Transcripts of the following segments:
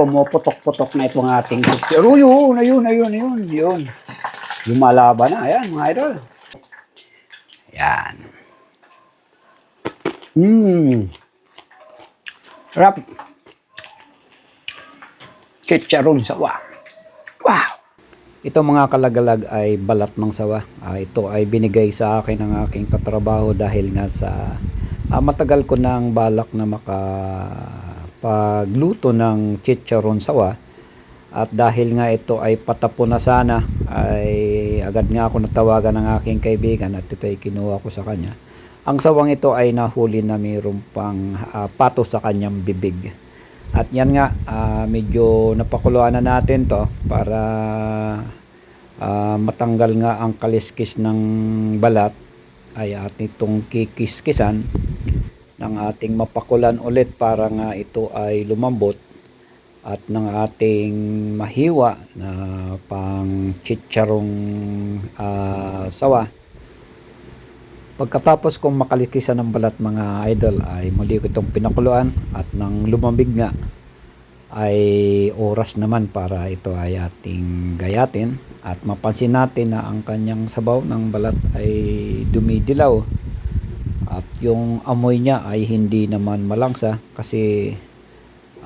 pumuputok-putok na itong ating Pero yun, ayun, ayun, ayun, yun. Lumalaban na. Ayan, mga idol. Ayan. Mmm. Sarap. Chicharon sawa. Wow! Ito mga kalagalag ay balat ng sawa. Ah, ito ay binigay sa akin ng aking katrabaho dahil nga sa ah, matagal ko nang balak na makapagluto ng chicharon sawa. At dahil nga ito ay patapon na sana, ay agad nga ako natawagan ng aking kaibigan at ito ay kinuha ko sa kanya. Ang sawang ito ay nahuli na mayroon pang ah, pato sa kanyang bibig. At yan nga, ah, medyo napakuluan na natin to para ah, matanggal nga ang kaliskis ng balat ay ating itong kikiskisan ng ating mapakulan ulit para nga ito ay lumambot at ng ating mahiwa na pang chicharong ah, sawa. Pagkatapos kong makalikisan ng balat mga idol ay muli ko itong pinakuluan at nang lumambig nga ay oras naman para ito ay ating gayatin at mapansin natin na ang kanyang sabaw ng balat ay dumidilaw at yung amoy niya ay hindi naman malangsa kasi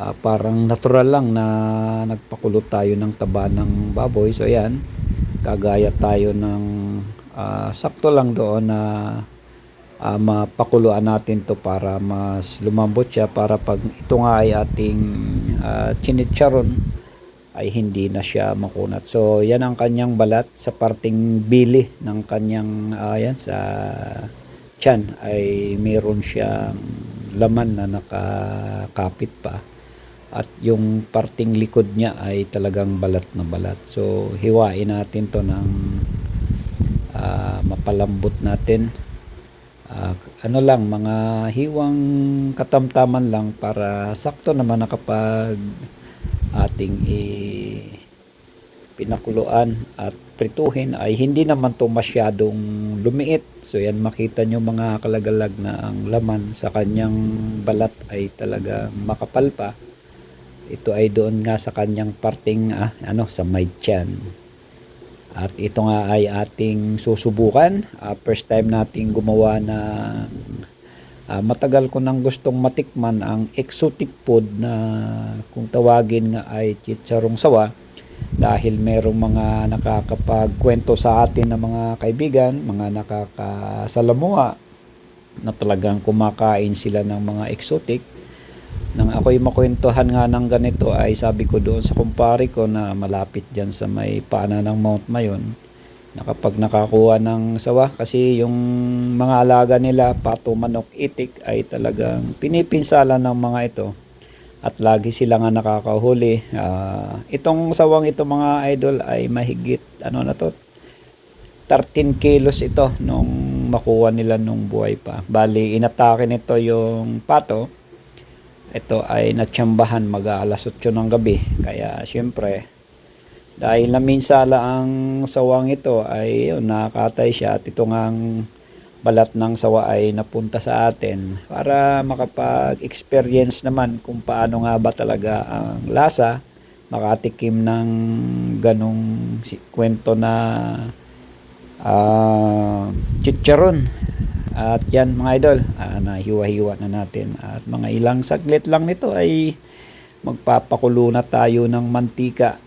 ah, parang natural lang na nagpakulot tayo ng taba ng baboy so ayan gagaya tayo ng ah, sakto lang doon na ah, mapakuluan natin to para mas lumambot siya para pag ito nga ay ating uh, chinitcharon ay hindi na siya makunat. So yan ang kanyang balat sa parting bili ng kanyang ayan sa tiyan ay meron siyang laman na nakakapit pa at yung parting likod niya ay talagang balat na balat. So hiwain natin to ng ah, mapalambot natin Ah, ano lang mga hiwang katamtaman lang para sakto naman na kapag ating i pinakuluan at prituhin ay hindi naman to masyadong lumiit. So yan makita nyo mga kalagalag na ang laman sa kanyang balat ay talaga makapal pa ito ay doon nga sa kanyang parting ah, ano sa may tiyan. At ito nga ay ating susubukan. Ah, first time nating gumawa na ah, matagal ko nang gustong matikman ang exotic food na kung tawagin nga ay chicharong sawa dahil merong mga nakakapagkwento sa atin ng mga kaibigan, mga nakakasalamuha na talagang kumakain sila ng mga exotic. Nang ako'y makwentuhan nga ng ganito ay sabi ko doon sa kumpare ko na malapit dyan sa may pana ng Mount Mayon na kapag nakakuha ng sawa kasi yung mga alaga nila pato manok itik ay talagang pinipinsala ng mga ito at lagi sila nga nakakahuli. Ah, itong sawang ito mga idol ay mahigit ano na to 13 kilos ito nung makuha nila nung buhay pa. Bali inatake nito yung pato. Ito ay natsambahan mag alas 8 ng gabi. Kaya syempre dahil naminsala ang sawang ito ay yun, nakakatay siya. At ito ngang balat ng sawa ay napunta sa atin para makapag-experience naman kung paano nga ba talaga ang lasa makatikim ng ganong si- kwento na ah chicharon at yan mga idol, ah, nahiwa-hiwa na natin. At mga ilang saglit lang nito ay magpapakulo na tayo ng mantika.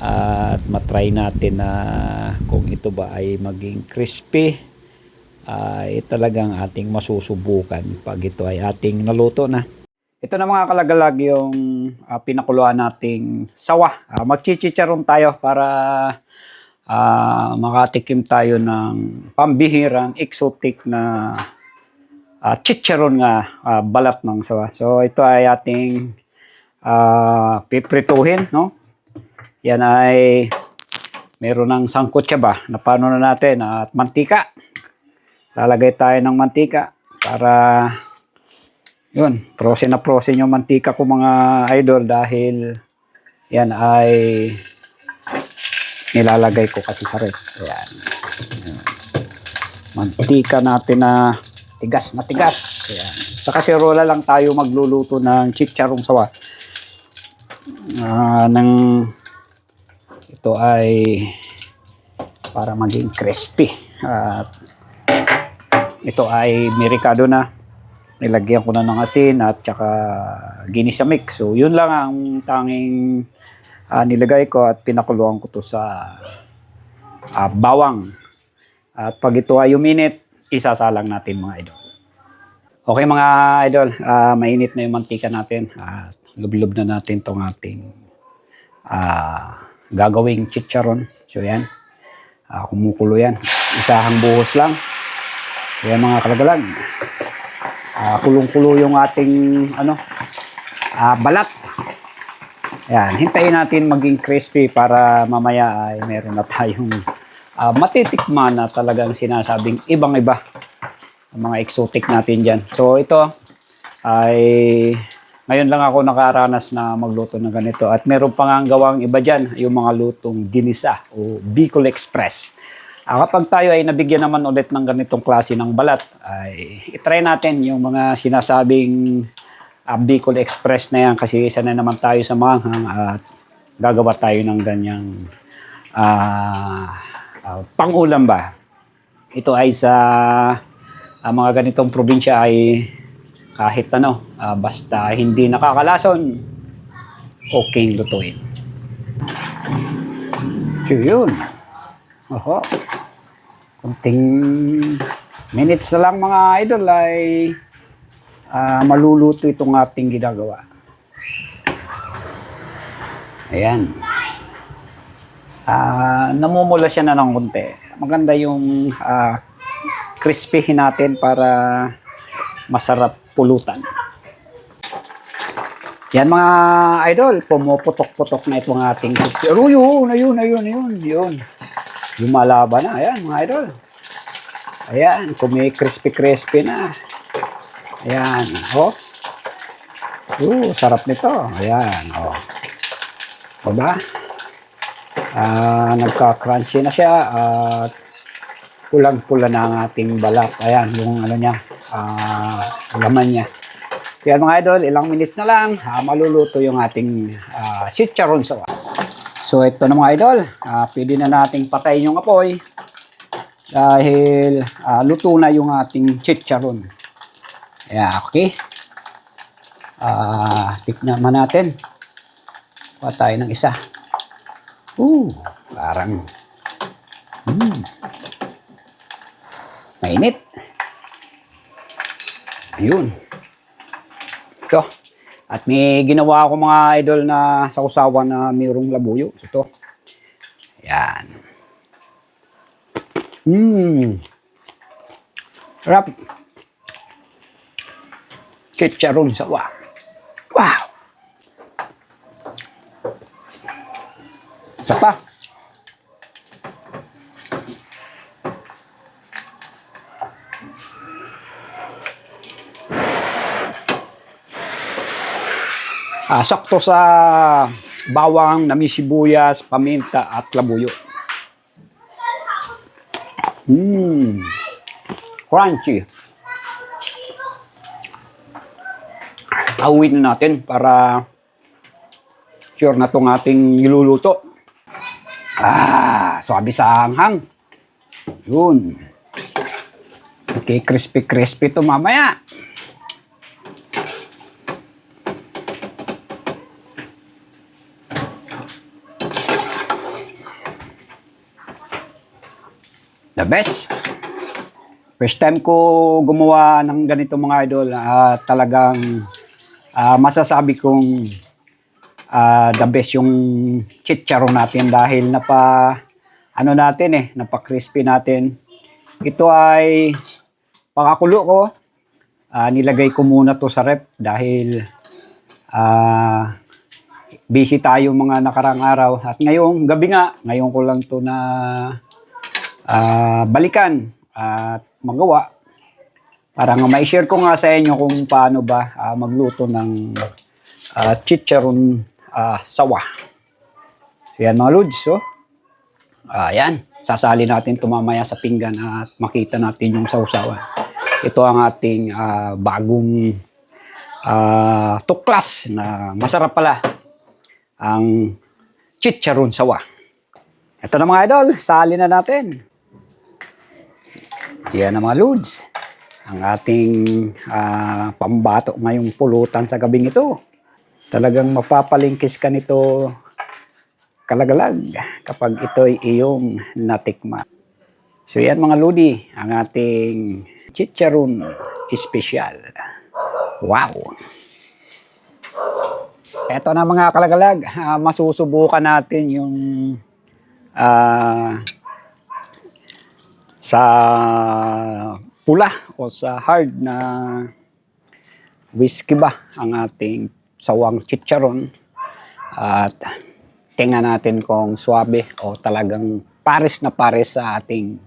At matry natin na kung ito ba ay maging crispy. Ay talagang ating masusubukan pag ito ay ating naluto na. Ito na mga kalagalag yung ah, pinakuluan nating sawa. Uh, Magchichicharon tayo para ah makatikim tayo ng pambihirang exotic na ah, chicharon nga ah, balat ng sawa. So ito ay ating ah, piprituhin, no? Yan ay meron ng sangkot ba? Na na natin at mantika. Lalagay tayo ng mantika para yun, prosen na prosen yung mantika ko mga idol dahil yan ay nilalagay ko kasi sa. Ayan. Ayan. Mantika natin na tigas na tigas. Ayan. Sa kaserola lang tayo magluluto ng chicharong sawa. ah, ng ito ay para maging crispy. At ito ay mirikado na. Nilagyan ko na ng asin at saka ginisa mix. So yun lang ang tanging ah, nilagay ko at pinakuluan ko to sa ah, bawang. At pag ito ay uminit, isasalang natin mga idol. Okay mga idol, ah, mainit na yung mantika natin. At lublob na natin tong ating ah, gagawing chicharon. So yan, Ah, kumukulo yan. Isahang buhos lang. Yan mga kalagalag. Ah, kulong-kulo yung ating ano, ah, balat. Yan, hintayin natin maging crispy para mamaya ay meron na tayong ah, matitikman na talagang sinasabing ibang-iba ang mga exotic natin dyan. So ito ay ngayon lang ako nakaranas na magluto ng ganito at meron pa nga gawang iba dyan, yung mga lutong ginisa o Bicol Express. Ah, kapag tayo ay nabigyan naman ulit ng ganitong klase ng balat, ay itry natin yung mga sinasabing ah, Bicol Express na yan kasi isa na naman tayo sa manghang at gagawa tayo ng ganyang ah, ah, pang-ulam ba. Ito ay sa ah, mga ganitong probinsya ay kahit ano, ah, basta hindi nakakalason, okay lutuin. So yun. Oho. Kunting minutes na lang mga idol ay ah, maluluto itong ating ginagawa. Ayan. Ah, namumula siya na ng konti. Maganda yung ah, crispyhin natin para masarap pulutan. Yan mga idol, pumuputok-putok na itong ating Oh, yun, ayun, ayun, ayun, yun. Lumalaban na, ayan mga idol. Ayan, kumi crispy-crispy na. Ayan, oh. Uh, sarap nito. Ayan, oh. O ba? Ah, nagka-crunchy na siya at pulang-pula na ang ating balat. Ayan, yung ano niya, ah, laman niya. Kaya mga idol, ilang minutes na lang, ah, maluluto yung ating ah, chicharon sawa. So ito na mga idol, ah, pwede na nating patayin yung apoy dahil ah, luto na yung ating chicharon. Ayan, okay. Ah, tikman natin. Patay ng isa. Uh, parang hmm, mainit. Ayun. Ito. At may ginawa ako mga idol na sausawan na mayroong labuyo. Ito. Yan. Mmm. Sarap. Chicharon sawa. Wow. Isa pa. Ah, sakto sa bawang, nami sibuyas, paminta at labuyo. Mmm. Crunchy. Awin na natin para sure na itong ating niluluto. Ah, sabi sa hanghang. Yun. Okay, crispy-crispy to mamaya. The best. First time ko gumawa ng ganito mga idol, ah, talagang ah, masasabi kong ah, the best yung chicharon natin dahil napa ano natin eh, napa crispy natin. Ito ay pakakulo ko. Ah, nilagay ko muna to sa rep dahil ah, busy tayo mga nakarang araw at ngayong gabi nga, ngayon ko lang to na ah, balikan at magawa para nga ma-share ko nga sa inyo kung paano ba ah, magluto ng ah, chicharon ah, sawa. So yan mga lods, oh. Ayan, sasali natin ito mamaya sa pinggan at makita natin yung sausawan. Ito ang ating ah, bagong ah, tuklas na masarap pala. ang chicharon sawa. Ito na mga idol, sali na natin. Yan na mga lods. Ang ating ah, pambato ngayong pulutan sa gabing ito. Talagang mapapalingkis ka nito kalagalag kapag ito'y iyong natikma. So yan mga lodi, ang ating chicharon special. Wow! Ito na mga kalagalag, ah, masusubukan natin yung ah, sa pula o sa hard na whiskey ba ang ating sawang chicharon at tingnan natin kung swabe o talagang pares na pares sa ating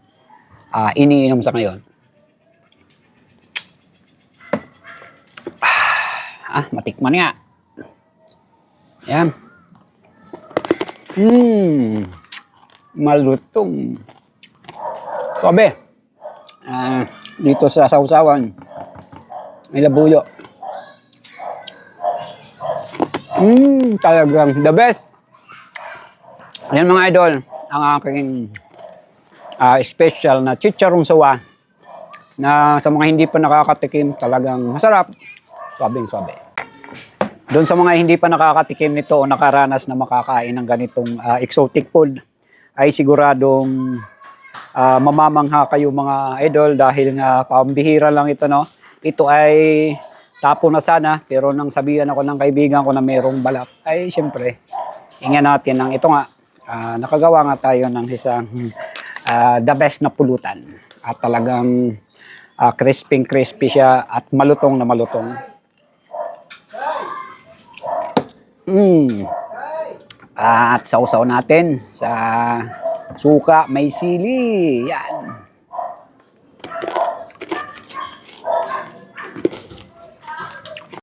ah, iniinom sa ngayon. Ah, matikman nga. Yan. Hmm. Malutong. Sabi, ah, dito sa sausawan, may labuyo. Hmm, talagang the best. Ayan mga idol, ang aking ah, special na chicharong sawa na sa mga hindi pa nakakatikim talagang masarap. Sabing sabi. Doon sa mga hindi pa nakakatikim nito o nakaranas na makakain ng ganitong ah, exotic food, ay siguradong ah, mamamangha kayo mga idol dahil nga pambihira lang ito no. Ito ay tapo na sana pero nang sabihan ako ng kaibigan ko na merong balak ay siyempre ingyan natin ng ito nga ah, nakagawa nga tayo ng isang ah, the best na pulutan at talagang ah, crispy crispy siya at malutong na malutong. Mm. At sausaw natin sa suka, may sili. Yan.